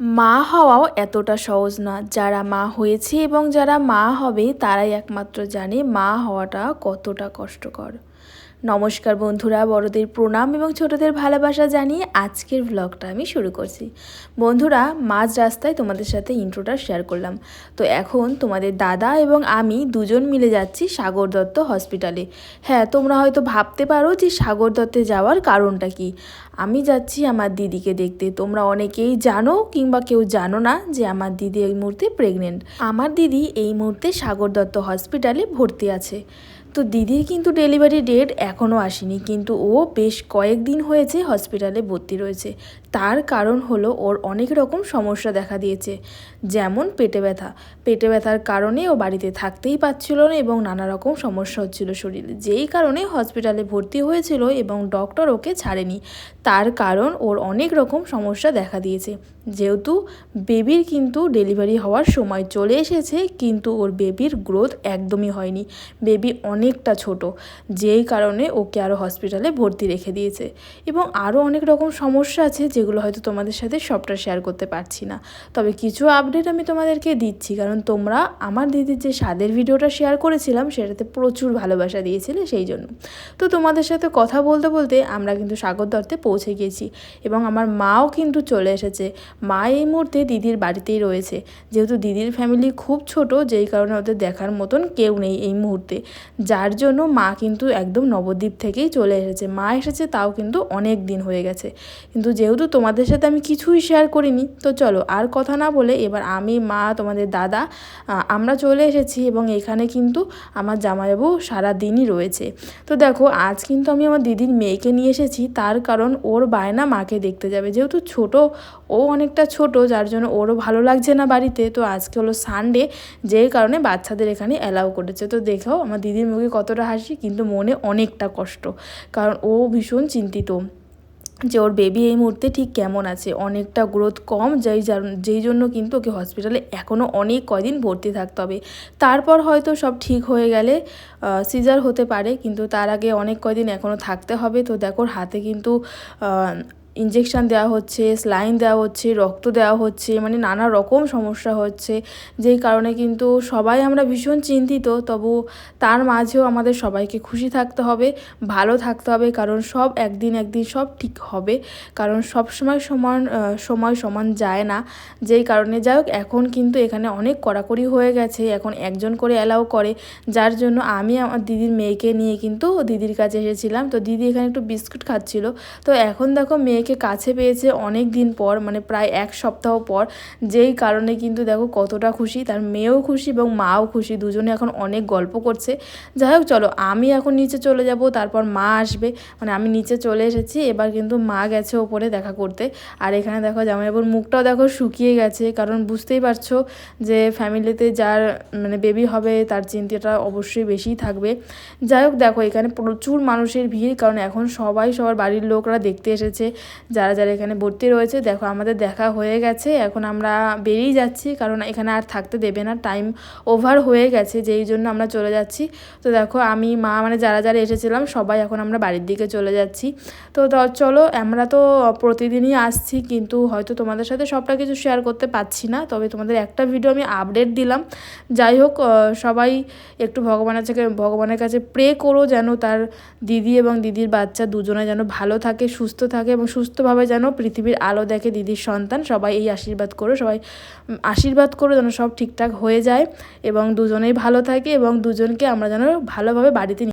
মা হওয়াও এতটা সহজ না। যারা মা হয়েছে এবং যারা মা হবে, তারাই একমাত্র জানে মা হওয়াটা কতটা কষ্টকর। নমস্কার বন্ধুরা, বড়দের প্রণাম এবং ছোটদের ভালোবাসা জানিয়ে আজকের ব্লগটা আমি শুরু করছি। বন্ধুরা, মাঝ রাস্তায় তোমাদের সাথে ইন্ট্রোটা শেয়ার করলাম। তো এখন তোমাদের দাদা এবং আমি দুজন মিলে যাচ্ছি সাগর দত্ত হসপিটালে হ্যাঁ তোমরা হয়তো ভাবতে পারো যে সাগর দত্তে যাওয়ার কারণটা কি। আমি যাচ্ছি আমার দিদিকে দেখতে। তোমরা অনেকেই জানো কিংবা কেউ জানো না যে আমার দিদি এই মুহূর্তে প্রেগনেন্ট আমার দিদি এই মুহূর্তে সাগর দত্ত হসপিটালে ভর্তি আছে। তো দিদির কিন্তু ডেলিভারি ডেট এখনও আসেনি, কিন্তু ও বেশ কয়েকদিন হয়েছে হসপিটালে ভর্তি রয়েছে। তার কারণ হলো ওর অনেক রকম সমস্যা দেখা দিয়েছে, যেমন পেটে ব্যথা। পেটে ব্যথার কারণে ও বাড়িতে থাকতেই পারছিল না এবং নানা রকম সমস্যা হচ্ছিল শরীরে। যেই কারণে হসপিটালে ভর্তি হয়েছিল এবং ডক্টর ওকে ছাড়েনি। তার কারণ ওর অনেক রকম সমস্যা দেখা দিয়েছে। যেহেতু বেবির কিন্তু ডেলিভারি হওয়ার সময় চলে এসেছে, কিন্তু ওর বেবির গ্রোথ একদমই হয়নি। বেবি অনেকটা ছোট, যেই কারণে ওকে আরও হসপিটালে ভর্তি রেখে দিয়েছে। এবং আরও অনেক রকম সমস্যা আছে যেগুলো হয়তো তোমাদের সাথে সবটা শেয়ার করতে পারছি না। তবে কিছু আপডেট আমি তোমাদেরকে দিচ্ছি। কারণ তোমরা আমার দিদির যে স্বাদের ভিডিওটা শেয়ার করেছিলাম, সেটাতে প্রচুর ভালোবাসা দিয়েছিলে সেই জন্য। তো তোমাদের সাথে কথা বলতে বলতে আমরা কিন্তু সাগর দত্তে পৌঁছে গিয়েছি এবং আমার মাও কিন্তু চলে এসেছে। মা এই মুহূর্তে দিদির বাড়িতেই রয়েছে। যেহেতু দিদির ফ্যামিলি খুব ছোট, যেই কারণে ওদের দেখার মতন কেউ নেই এই মুহূর্তে। যার জন্য মা কিন্তু একদম নবদ্বীপ থেকেই চলে এসেছে। মা এসেছে তাও কিন্তু অনেক দিন হয়ে গেছে। কিন্তু যেহেতু তোমাদের সাথে আমি কিছুই শেয়ার করিনি। তো চলো, আর কথা না বলে এবার আমি, মা, তোমাদের দাদা আমরা চলে এসেছি এবং এখানে কিন্তু আমার জামাইবাবু সারা দিনই রয়েছে। তো দেখো, আজ কিন্তু আমি আমার দিদির মেয়েকে নিয়ে এসেছি। তার কারণ ওর বায়না মাকে দেখতে যাবে। যেহেতু ছোট, ও অনেকটা ছোট, যার জন্য ওরও ভালো লাগছে না বাড়িতে। তো আজকে হলো সানডে যে কারণে বাচ্চাদের এখানে অ্যালাউ করেছে। তো দেখো, আমার দিদির মুখে কতটা হাসি, কিন্তু মনে অনেকটা কষ্ট। কারণ ও ভীষণ চিন্তিত। যে ওর বেবি এই মুহূর্তে ঠিক কেমন আছে? অনেকটা গ্রোথ কম, যেই যেই জন্য কিন্তু ওকে হসপিটালে এখনও অনেক কয়দিন ভর্তি থাকতে হবে। তারপর হয়তো সব ঠিক হয়ে গেলে সিজার হতে পারে, কিন্তু তার আগে অনেক কয়দিন এখনও থাকতে হবে। তো দেখো হাতে কিন্তু ইঞ্জেকশান দেওয়া হচ্ছে স্লাইন দেওয়া হচ্ছে, রক্ত দেওয়া হচ্ছে মানে নানা রকম সমস্যা হচ্ছে। যেই কারণে কিন্তু সবাই আমরা ভীষণ চিন্তিত, তবু তার মাঝেও আমাদের সবাইকে খুশি থাকতে হবে, ভালো থাকতে হবে, কারণ সব একদিন একদিন সব ঠিক হবে। কারণ সব সময় সমান সময় সমান যায় না। যেই কারণে যাই হোক, এখন কিন্তু এখানে অনেক কড়াকড়ি হয়ে গেছে, এখন একজন করে অ্যালাউ করে। যার জন্য আমি আমার দিদির মেয়েকে নিয়ে কিন্তু দিদির কাছে এসেছিলাম। তো দিদি এখানে একটু বিস্কুট খাচ্ছিল। তো এখন দেখো মেয়ে মেয়েকে কাছে পেয়েছে অনেক দিন পর মানে প্রায় এক সপ্তাহ পর। যেই কারণে কিন্তু দেখো কতটা খুশি, তার মেয়েও খুশি এবং মাও খুশি, দুজনে এখন অনেক গল্প করছে। যাই হোক, চলো, আমি এখন নিচে চলে যাব, তারপর মা আসবে। মানে আমি নিচে চলে এসেছি, এবার কিন্তু মা গেছে ওপরে দেখা করতে। আর এখানে দেখো জামাইবাবুর মুখটাও দেখো শুকিয়ে গেছে, কারণ বুঝতেই পারছ যে ফ্যামিলিতে যার মানে বেবি হবে, তার চিন্তাটা অবশ্যই বেশিই থাকবে। যাই হোক, দেখো এখানে প্রচুর মানুষের ভিড়, কারণ এখন সবাই সবার বাড়ির লোকরা দেখতে এসেছে। যারা যারা এখানে ভর্তি রয়েছে, দেখো আমাদের দেখা হয়ে গেছে। এখন আমরা বেরিয়ে যাচ্ছি, কারণ এখানে আর থাকতে দেবে না টাইম ওভার হয়ে গেছে, যেই জন্য আমরা চলে যাচ্ছি। তো দেখো, আমি, মা মানে যারা যারা এসেছিলাম, সবাই এখন আমরা বাড়ির দিকে চলে যাচ্ছি। তো চলো, আমরা তো প্রতিদিনই আসছি, কিন্তু হয়তো তোমাদের সাথে সবটা কিছু শেয়ার করতে পারছি না। তবে তোমাদের একটা ভিডিও আমি আপডেট দিলাম। যাই হোক সবাই একটু ভগবানের কাছে ভগবানের কাছে প্রে করো যেন তার দিদি এবং দিদির বাচ্চা দুজনে যেন ভালো থাকে, সুস্থ থাকে এবং সুস্থ সুস্থভাবে যেন পৃথিবীর আলো দেখে দিদির সন্তান, সবাই এই আশীর্বাদ করো, সবাই আশীর্বাদ করো যেন সব ঠিকঠাক হয়ে যায় এবং দুজনেই ভালো থাকে এবং দুজনকে আমরা যেন ভালোভাবে বাড়িতে